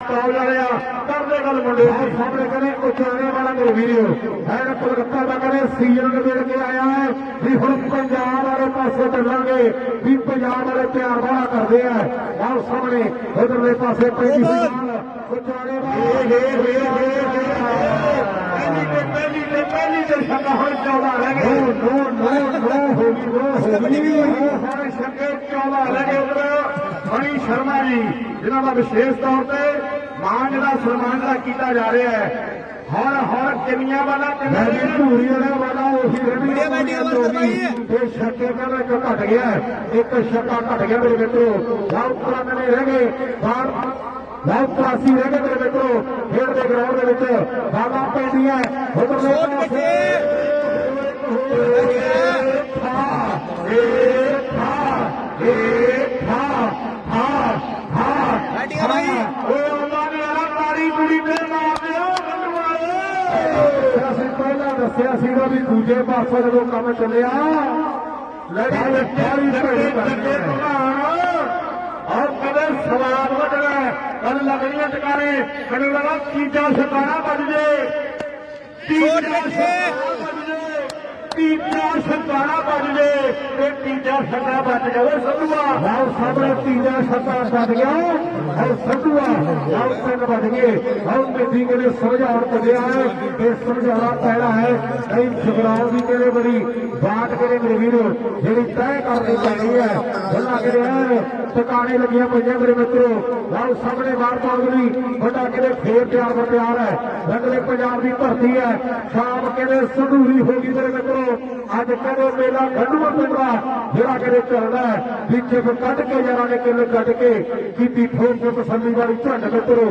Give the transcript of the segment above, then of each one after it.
ਕਾਲ ਵਾਲਿਆ ਕਰਦੇ ਗੱਲ ਮੁੰਡੇ ਦੀ ਸਾਹਮਣੇ ਕਹਿੰਦੇ ਉਚਾਰੇ ਵਾਲਾ ਮੇਰੇ ਵੀਰੋ। ਹੈ ਕਲਕੱਤਾ ਦਾ ਕਹਿੰਦੇ ਸੀਜ਼ਨ ਨਿਬੜ ਕੇ ਆਇਆ ਹੈ ਵੀ ਹੁਣ ਪੰਜਾਬ ਵਾਲੇ ਪਾਸੇ ਚੱਲਾਂਗੇ ਵੀ ਪੰਜਾਬ ਵਾਲੇ ਪਿਆਰ ਵਾਲਾ ਕਰਦੇ ਆ। ਆਹ ਸਾਹਮਣੇ ਉਧਰਲੇ ਪਾਸੇ ਪੈਂਦੀ ਫਿਲਹਾਲ ਉਚਾਰੇ ਵਾਲੇ ਏ ਏ ਏ ਪਹਿਲੀ ਤੇ ਪਹਿਲੀ ਤੇ ਛੱਕਾ ਹੁਣ 14 ਰਹਿ ਗਏ ਨੋ ਨੋ ਨੋ ਹੋ ਗਈ ਨੋ ਹੋ ਗਈ ਹੁਣ ਛੱਕੇ 14 ਰਹਿ ਗਏ ਉਧਰ। ਮਣੀ ਸ਼ਰਮਾ ਜੀ ਜਿਨ੍ਹਾਂ ਦਾ ਵਿਸ਼ੇਸ਼ ਤੌਰ ਤੇ ਮਾਨ ਜਿਹੜਾ ਸਨਮਾਨ ਦਾ ਕੀਤਾ ਜਾ ਰਿਹਾ ਹੈ। ਹੁਣ ਹੁਣ ਕਿੰਨੀਆਂ ਵਾਲਾ ਕਿੰਨਾ ਧੂਰੀ ਵਾਲਾ ਵਾਲਾ ਉਹੀ ਭਾਈ। ਇਹ ਛੱਕੇ ਕਹਿੰਦਾ ਇੱਕ ਘਟ ਗਿਆ। ਇੱਕ ਛੱਕਾ ਘਟ ਗਿਆ ਮੇਰੇ ਮਿੱਤਰੋ। ਲਾਉ ਪੁਰਾਣੇ ਰਹਿ ਗਏ। ਬਾਹਰ ਲਾਉ ਪ੍ਰਾਸੀ ਰਹਿ ਗਏ ਮੇਰੇ ਮਿੱਤਰੋ। ਖੇਡ ਦੇ ਗਰਾਊਂਡ ਦੇ ਵਿੱਚ ਬਾਲਾ ਪੈਂਦੀ ਹੈ ਉਧਰਲੇ ਸੋਟ ਪਾਸੇ ਬੈਟਿੰਗ ਆ ਬਾਈ। ਓਏ ਉਹਨਾਂ ਨੇ ਆ ਤਾਰੀ ਕੁੜੀ ਤੇ ਮਾਰ ਦਿਓ ਗੰਡਵਾਏ ਅਸੀਂ ਪਹਿਲਾਂ ਦੱਸਿਆ ਸੀਗਾ ਵੀ ਦੂਜੇ ਪਾਸੇ ਜਦੋਂ ਕੰਮ ਚੱਲਿਆ ਲੜੀ ਲੱਗੀ ਭੇੜੀ ਕਰਦੇ ਔਰ ਕਦੇ ਸਵਾਦ ਵੱਜਣਾ ਕੱਲ ਲੱਗਣੀਆਂ ਟਕਾਰੇ ਮੈਨੂੰ ਲੱਗਾ ਤੀਜਾ ਸ਼ਕਾਰਾ ਵੱਜ ਜੇ। ਤੀਜਾ। ਛਕਾਰਾ ਵੱਜ ਜੇ। ਤੀਜਾ ਸ਼ਕਾਰਾ ਵੱਜ ਜੇ ਤੇ ਤੀਜਾ ਛੱਕਾ ਵੱਜ ਜਾਵੇ ਸੰਧੂਆ ਲਓ ਸਾਹਮਣੇ ਤੀਜਾ ਛੱਕਾ ਵੱਜ ਗਿਆ। ਔਰ ਸੰਧੂਆ ਲਓ ਤਿੰਨ ਵੱਜ ਗਏ। ਔਰ ਮੇਦੀ ਕਹਿੰਦੇ ਸਮਝਾਉਣ ਕੱਢਿਆ ਹੈ। ਇਹ ਸਮਝਾਉਣਾ ਪੈਣਾ ਹੈ। ਕਈ ਜਗਰਾਉਂ ਦੀ ਕਹਿੰਦੇ ਬੜੀ ਬਾਤ ਕਰੇ ਮੇਰੇ ਵੀਰੋ ਜਿਹੜੀ ਤੈਅ ਕਰਨੀ ਪੈਣੀ ਹੈ। ਗੱਲਾਂ ਕਰੇ ਐਨ ਟਿਕਾਣੇ ਲੱਗੀਆਂ ਪਈਆਂ ਮੇਰੇ ਮਿੱਤਰੋ। ਲਓ ਸਾਹਮਣੇ ਬਾਹਰ ਪਾਉਣੀ ਵੱਡਾ ਕਿਤੇ ਫੇਰ ਪਿਆਰ ਬਰ ਤਿਆਰ ਹੈ। ਰੰਗਲੇ ਪੰਜਾਬ ਦੀ ਧਰਤੀ ਹੈ। ਸ਼ਾਮ ਕਹਿੰਦੇ ਸੰਧੂਰੀ ਹੋ ਗਈ ਮੇਰੇ ਮਿੱਤਰੋ? ਅੱਜ ਕਹਿੰਦੇ ਮੇਲਾ ਗੰਡੂਆ ਪਿੰਡਾ ਜਿਹੜਾ ਕਹਿੰਦੇ ਚੱਲਦਾ ਵਿੱਚ ਕੱਢ ਕੇ ਯਾਰਾਂ ਨੇ ਕਿੱਲ ਕੱਢ ਕੇ ਕੀਤੀ ਠੋਕ ਤਸੱਲੀ ਵਾਲੀ ਝੰਡ ਮਿੱਤਰੋ।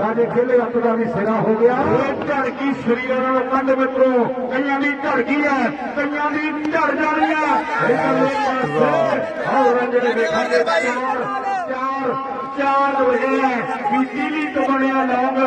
ਰਾਜੇ ਖੇਲੇ ਅੱਤ ਦਾ ਵੀ ਸਿਰਾ ਹੋ ਗਿਆ। ਇਹ ਝੜਕੀ ਸਰੀਰਾਂ ਨੂੰ ਕੰਡ ਮਿੱਤਰੋ ਕਈਆਂ ਦੀ ਝੜਕੀ ਹੈ ਕਈਆਂ ਦੀ ਝੜ ਜਾਣੀ ਹੈ। ਇਧਰਲੇ ਪਾਸੇ ਆਹ ਰੰਜਨੇ ਵੇਖਾਂਗੇ ਚਾਰ ਚਾਰ ਚਾਰ ਵਜੇ ਹੈ ਬੀਜਲੀ ਤੋਂ ਬਣਿਆ ਲੌਂਗ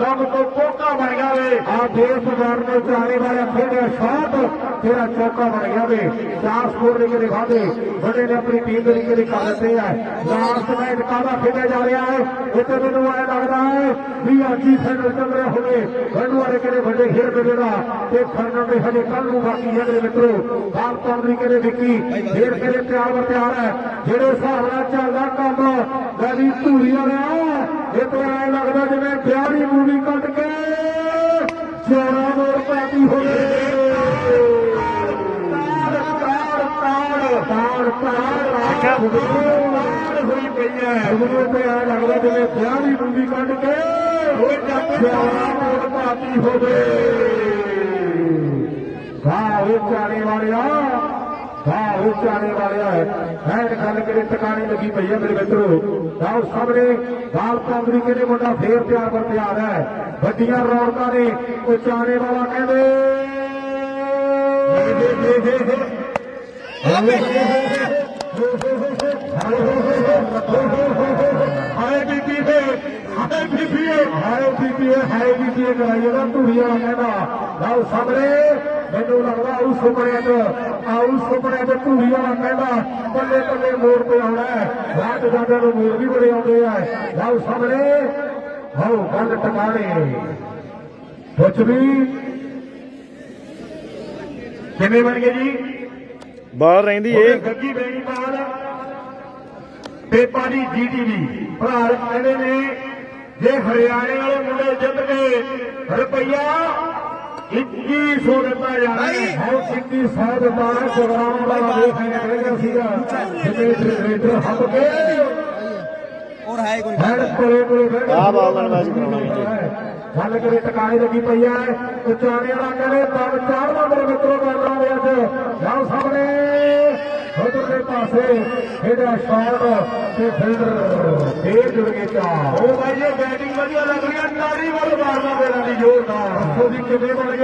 ਲੌਂਗ ਤੋਂ ਕੋਕਾ ਬਣ ਗਿਆ ਵੇ। ਆ ਦੇਸ਼ ਵਾਰ ਨੇ ਚਾਰੇ ਵਾਲੇ ਖੇਡਿਆ ਸ਼ਾਟ ਤੇਰਾ ਚੌਕਾ ਬਣ ਗਿਆ ਵੇ। ਚਾਰ ਸਕੋਰ ਦੇ ਕੇ ਦਿਖਾਦੇ ਵੱਡੇ ਨੇ ਆਪਣੀ ਟੀਮ ਦੇ ਲਈ ਕਰ ਦਿੱਤੇ ਆ? ਲਾਸਟ ਮੈਚ ਕਾਹਦਾ ਖੇਡਿਆ ਜਾ ਰਿਹਾ ਹੈ? ਇੱਥੇ ਮੈਨੂੰ ਐ ਲੱਗਦਾ ਹੈ ਵੀ ਅੱਜ ਹੀ ਫਾਈਨਲ ਚੱਲ ਰਿਹਾ ਹੋਵੇ। ਗੰਡੂ ਵਾਲੇ ਕਿਹੜੇ ਵੱਡੇ ਖੇਡ ਦੇ ਜਿਹੜਾ ਤੇ ਫਾਈਨਲ ਦੇ ਹਜੇ ਕੱਲ ਨੂੰ ਬਾਕੀ ਹੈ ਮੇਰੇ ਮਿੱਤਰੋ। ਬਾਲ ਪਾਉਂਦੀ ਕਿਹੜੇ ਵਿੱਕੀ? ਫੇਰ ਕਿਹੜੇ ਤਿਆਰ ਬਰ ਤਿਆਰ ਹੈ? ਜਿਹੜੇ ਹਿਸਾਬ ਨਾਲ ਚੱਲਦਾ ਕੰਮ, ਗਲੀ ਧੂਰੀ ਵਾਲਿਆ ਇਹ ਤਾਂ ਐ ਲੱਗਦਾ ਜਿਵੇਂ ਵਿਆਹੀ ਮੂਵੀ ਕੱਟ ਕੇ ਚੋਰਾ ਮੋੜ ਪਾਤੀ ਹੋਵੇ ਹੋਈ ਪਈ ਹੈ ਉਹ ਤੇ ਐ ਲੱਗਦਾ ਜਿਵੇਂ ਵਿਆਹੀ ਮੂਵੀ ਕੱਟ ਕੇ ਹੋਏ ਜੱਟ ਚੋਰਾ ਮੋੜ ਪਾਤੀ ਹੋਵੇ ਵਾਹ ਉਹ ਚਾਣੇ ਵਾਲਿਆ ਵਾਹ ਉਹ ਵਾਲਿਆ ਹੈ ਗੱਲ ਕਿਤੇ ਟਿਕਾਣੀ ਲੱਗੀ ਪਈ ਹੈ ਮੇਰੇ ਮਿੱਤਰੋ? ਆਓ ਸਾਹਮਣੇ, ਬਾਲ ਪਾਉਂਦਰੀ ਕਿਹੜੇ ਮੁੰਡਾ ਫੇਰ ਤਿਆਰ ਬਰ ਤਿਆਰ ਹੈ? ਵੱਡੀਆਂ ਰੌਣਕਾਂ ਨੇ, ਉਹ ਚਾਣੇ ਵਾਲਾ ਕਹਿੰਦੇ। ਹਾਏ ਬੀਬੀ ਹਾਏ ਬੀਬੀ ਹਾਏ ਬੀਬੀ ਹਾਏ ਬੀਬੀ ਕਰਾਈਏ ਨਾ ਧੂੜੀਆਂ ਕਹਿੰਦਾ। ਲਓ ਸਾਹਮਣੇ। ਮੈਨੂੰ ਲੱਗਦਾ ਉਹ ਸੁਪਨੇ ਤੇ ਆਉ ਸੁਪਨੇ ਤੇ ਧੂੜੀ ਵਾਲਾ ਕਹਿੰਦਾ ਬੱਲੇ ਬੱਲੇ ਮੋੜ ਤੇ ਆਉਣਾ ਹੈ। ਰਾਤ ਜਾਂਦੇ ਨੂੰ ਮੋੜ ਵੀ ਬੜੇ ਆਉਂਦੇ ਆ। ਲਓ ਸਾਹਮਣੇ। ਹਉ ਗੱਲ ਟਿਕਾਣੇ। ਪੁੱਛ ਵੀ। ਕਿਵੇਂ ਬਣ ਗਏ ਜੀ? ਬਾਹਰ ਰਹਿੰਦੀ ਏ। ਗੱਗੀ ਬੇਈਮਾਨ ਤੇ ਪਾਜੀ ਜੀਟੀਵੀ। ਭਰਾ ਕਹਿੰਦੇ ਨੇ ਜੇ ਹਰਿਆਣੇ ਵਾਲੇ ਮੁੰਡੇ ਜਿੱਤ ਗਏ ਰੁਪਈਆ 2100 ਦਿੱਤਾ ਜਾਣਾ ਹੈ ਹੋਰ 2100 ਦਿੱਤਾ ਹੈ ਪ੍ਰੋਗਰਾਮ ਦਾ ਦੇਖ ਰਿਹਾ ਸੀਗਾ। ਜਿਵੇਂ ਰੇਡਰ ਹੱਬ ਕੇ ਔਰ ਹੈ ਕੋਈ? ਹੈਡ ਕੋਲੇ ਕੋਲੇ ਬੈਠ ਆਹ ਬਾਲ ਨਾਲ ਮੈਚ ਕਰਾਉਣਾ ਗੱਲ ਕਰੇ ਟਿਕਾਣੇ ਲੱਗੀ ਪਈ ਹੈ ਉਚਾਣੇ ਵਾਲਾ ਕਹਿੰਦੇ ਤਬ ਚਾਰਵਾਂ ਮੇਰੇ ਮਿੱਤਰੋ ਕਰਨਾ ਵੇ ਅੱਜ ਲਓ ਸਾਹਮਣੇ। ਉਧਰਲੇ ਪਾਸੇ ਇਹਦਾ ਸ਼ਾਟ ਤੇ ਫਿਲਡਰ ਫੇਰ ਜੁੜ ਗਏ ਚਾ ਉਹ ਭਾਈ ਇਹ ਬੈਟਿੰਗ ਵਧੀਆ ਲੱਗ ਰਹੀ ਹੈ ਨਾੜੀ ਵੱਲ ਮਾਰਨਾ ਪੈਣਾ ਦੀ ਜ਼ੋਰ ਨਾਲ ਉਹਦੀ ਕਿਵੇਂ ਬਣ